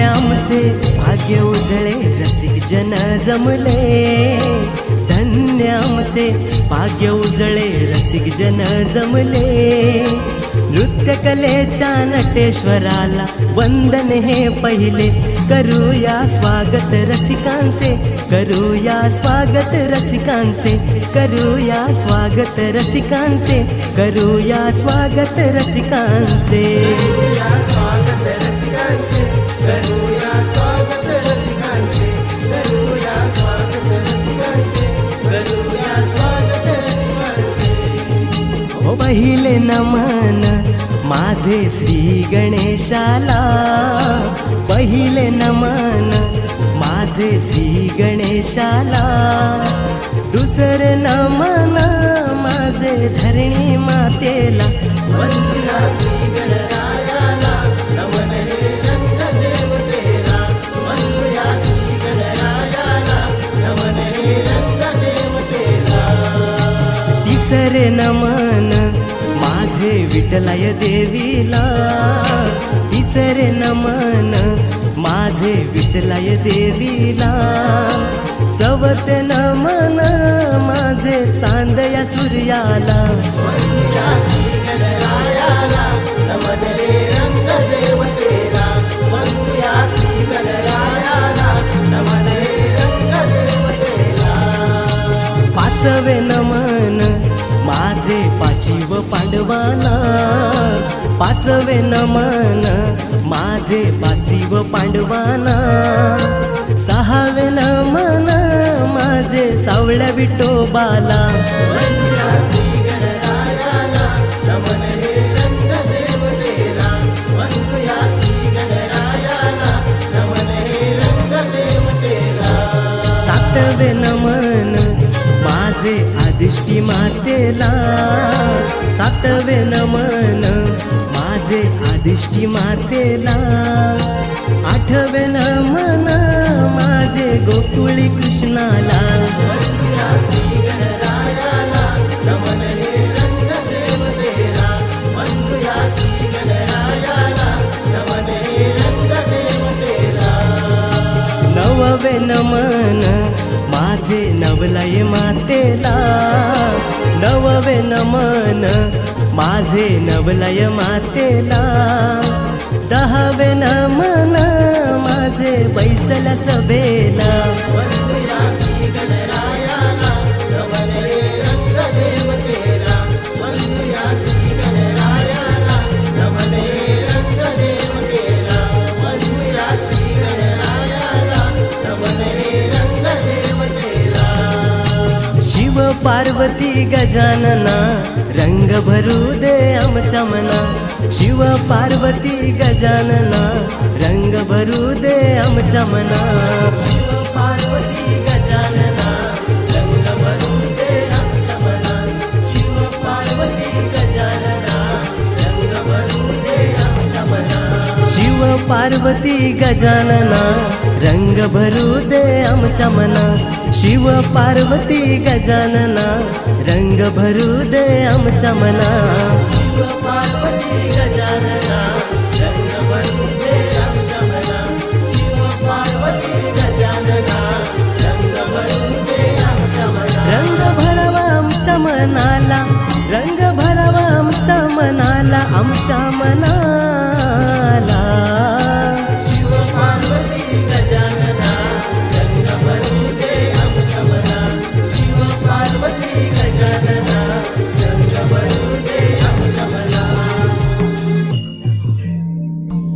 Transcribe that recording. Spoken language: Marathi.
आमचे भाग्य उजळे रसिक जन जमले. धन्य आमचे भाग्य उजळे रसिक जन जमले. नृत्य कलेच्या नटेश्वराला वंदन हे पहिले. करूया स्वागत रसिकांचे करूया स्वागत रसिकांचे करूया स्वागत रसिकांचे करूया स्वागत रसिकांचे. स्वागत पहिले नमन माझे श्री गणेशाला. पहिले नमन माझे श्री गणेशाला. दुसरे नमन माझे धरणी मातेला. विठलाय देवीला. तिसरे नमन माझे विठलाय देवीला. चवते नमन माझे चांदया सूर्याला. पाचवे नमन माझे पाचीव पांडवाना पाचवे नमन माझे पाचीव पांडवाना सहावे नमन माझे सावळ्या विठोबाला. सातवे नमन माझे आदिष्टी मातेला सातवे नमन माझे आदिष्टी मातेला आठवे नमन माझे गोकुळी कृष्णाला. नववे नम माझे नवलय मातेला नववे नमन. माझे नवलय मातेला दहावे नमन. माझे बैसल सभेला पार्वती गजानना रंग भरू दे आमच्या मना शिव पार्वती गजानना रंग भरू दे आमच्या मना शिव पार्वती गजानना पार्वती गजानना रंग भरू दे आमच्या मना शिव पार्वती गजानना रंग भरू दे आमच्या मना शिव पार्वती गजानना रंग भरू दे आमच्या मना शिव पार्वती गजानना रंग भरू दे आमच्या मना रंग भरावा आमच्या मनाला रंग भरावा आमच्या मनाला आमच्या मना